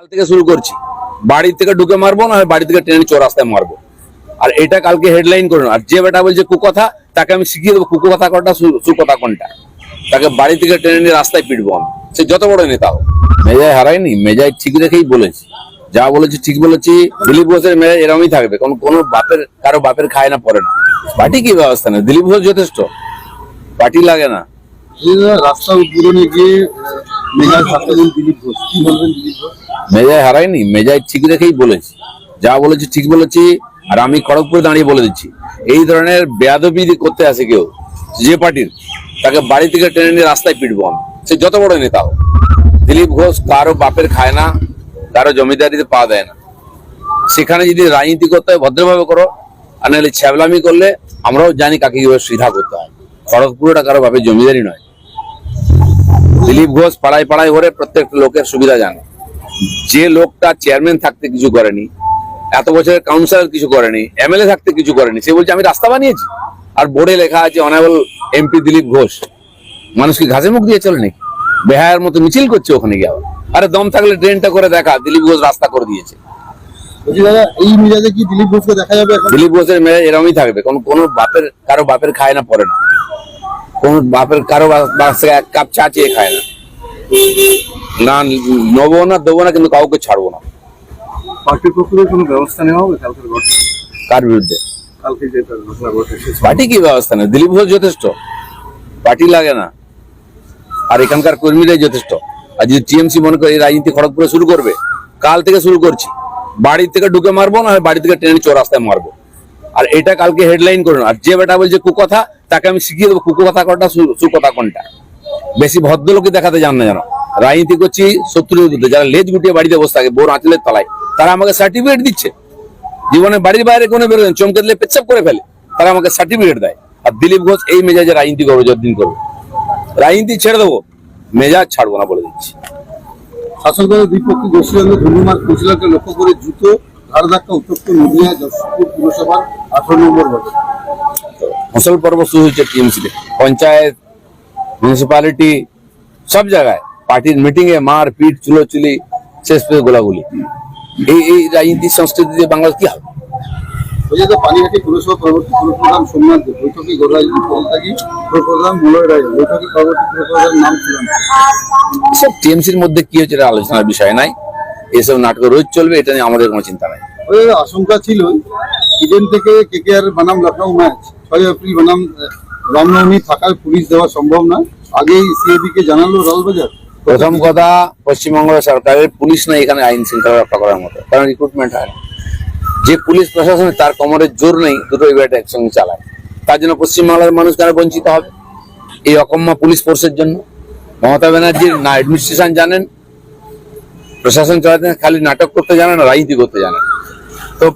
কাল থেকে শুরু করছি। বাড়ি থেকে ঢুকে মারবো, না বাড়ি থেকে ট্রেনে চৌরাস্তায় মারবো। আর এটা কালকে হেডলাইন করুন আর যে বেটা বলছে কুকথা, তাকে আমি শিখিয়ে দেবো কুকথা কোনটা সুকথা কোনটা। তাকে বাড়ি থেকে ট্রেনে নিয়ে রাস্তায় পিটবো আমি। সে যত বড় নেতা হোক। মেজায় হারায়নি, মেজায় ঠিক রেখেই বলেছি। যা বলেছি ঠিক বলেছি, দিলীপ ঘোষের মেজাজ এরমই থাকবে। কোন কোন বাপের কারও বাপের খায় না, পড়ে না। পার্টি কি ব্যবস্থা নেই দিলীপ ঘোষ যথেষ্ট। পার্টি লাগে না। রাস্তা উদ্বোধনে গিয়ে মেঘার দিলীপ ঘোষ। কি বলবেন দিলীপ ঘোষ? মেজায় হারায়নি মেজায় ঠিক রেখেই বলেছি। যা বলেছি ঠিক বলেছি, আর আমি খড়গপুরে দাঁড়িয়ে বলে দিচ্ছি। এই ধরনের বেয়াদবি করতে আসে কেউ, যে পার্টির, তাকে বাড়ি থেকে টেনে নিয়ে রাস্তায় পিটবো আমি। সে যত বড় নেতা দিলীপ ঘোষ কারও বাপের খায় না, কারও জমিদারিতে পা দেয় না। সেখানে যদি রাজনীতি করতে হয়, ভদ্রভাবে করো, আর নাহলে ছ্যাবলামি করলে আমরাও জানি কাকে কীভাবে সুবিধা করতে হয়। খড়গপুরটা কারও বাপের জমিদারি নয়। দিলীপ ঘোষ পাড়ায় পাড়ায় ঘরে, প্রত্যেকটা লোকের সুবিধা জানে। যে লোকটা চেয়ারম্যান থাকতে কিছু করেনি এত বছরের কাউন্সিলর কিছু করেনি এমএলএ থাকতে কিছু করেনি সে বলছে আমি রাস্তা বানিয়েছি। আর বোর্ডে লেখা আছে অনারেবল এমপি দিলীপ ঘোষ। মানুষ কি ঘাসে মুখ দিয়ে চলে নাকি? বেহায়ার মতো মিছিল করছে ওখানে গিয়ে আরে দম থাকলে ট্রেনটা করে দেখা দিলীপ ঘোষ রাস্তা করে দিয়েছে। এই মেজাজে কি দিলীপ ঘোষকে দেখা যাবে দিলীপ ঘোষের মেয়ে এরমই থাকবে কোন কোন বাপের কারও বাপের খায় না পড়ে না। কোন বাপের কারও বাস থেকে এক কাপ চা চেয়ে খায় না। না নেব না দেবো না কিন্তু কাউকে ছাড়বো না। পার্টির পক্ষ থেকে কোনো ব্যবস্থা নেওয়া হবে কালকের ঘটনা? কার বিরুদ্ধে? কালকে যে ঘটনা ঘটেছে পার্টি কি ব্যবস্থা নেই দিলীপ ঘোষ যথেষ্ট। পার্টি লাগে না। আর এখানকার কর্মীরাই যথেষ্ট। আর যদি টিএমসি মনে করে এই রাজনীতি খড়গপুরে শুরু করবে কাল থেকে শুরু করছি। বাড়ি থেকে ঢুকে মারবো না বাড়ি থেকে ট্রেনে চৌরাস্তায় মারবো। আর এটা কালকে হেডলাইন করুন। আর যে বেটা বলছে কুকথা তাকে আমি শিখিয়ে দেবো কুকথা কোনটা সুকথা কোনটা। বেশি ভদ্রলোকে দেখাতে জান না জানো রাজনীতি করছি শত্রুর বিরুদ্ধে। যারা লেজ গুটিয়ে বাড়িতে বসে থাকে বোর আঁচলের তলায় তারা আমাকে সার্টিফিকেট দিচ্ছে। জীবনে বাড়ির বাইরে কোনো বেরোবেন চমকে দিলে পেচ্ছাপ করে ফেলে। তারা আমাকে সার্টিফিকেট দেয়। আর দিলীপ ঘোষ এই মেজাজে রাজনীতি করবে যতদিন করবে। রাজনীতি ছেড়ে দেবো মেজাজ ছাড়বো না বলে দিচ্ছি। শাসক দলের বিপক্ষে গোষ্ঠীদ্বন্দ্বে ধনুমার কুচিলাকে লক্ষ্য করে জুতো ধার ধাক্কা উত্তপ্ত নদিয়া যশোরপুর পুরসভার আঠারো নম্বর বাজার মুসল পর্ব শুরু হয়েছে টিএমসি পঞ্চায়েত মিউনিসিপালিটি সব জায়গায় পার্টির মিটিং এ মার পিট চুলোচুলি শেষ পেয়ে গোলাগুলি। এই এই রাজনীতি সংস্কৃতি দিয়ে বাংলাদেশ কি হবে? বলছি যে পানিহাটি পুরসভা পরবর্তী পুরপ্রধান সোমনাথ দেব বৈঠকে গড়াইল পদত্যাগী পুরপ্রধান মলয় রায় বৈঠকে পরবর্তী পুরপ্রধান নাম ছিলেন সব টিএমসির মধ্যে কি হচ্ছে এটা আলোচনার বিষয় নাই। এসব নাটক রোজ চলবে এটা নিয়ে আমাদের কোনো চিন্তা নাই। আশঙ্কা ছিল ইডেন থেকে কেকেআর বনাম লখনৌ ম্যাচ ছয় এপ্রিল বনাম রামনবমী থাকার পুলিশ দেওয়া সম্ভব না। আগেই সিএবি কে জানালো লালবাজার। প্রথম কথা, পশ্চিমবঙ্গ সরকারের পুলিশ নাই এখানে আইন শৃঙ্খলা রক্ষা করার মতো, কারণ রিক্রুটমেন্ট হয় যে পুলিশ প্রশাসন তার কোমরের জোর নেই, দুটো ইভেন্ট একসঙ্গে চালায়। তার জন্য পশ্চিমবাংলার মানুষ কেন বঞ্চিত হবে? এই অকম্মা পুলিশ ফোর্সের জন্য। মমতা ব্যানার্জির না অ্যাডমিনিস্ট্রেশন জানেন, প্রশাসন চালাতে খালি নাটক করতে জানেন, না রাজনীতি করতে জানেন। তো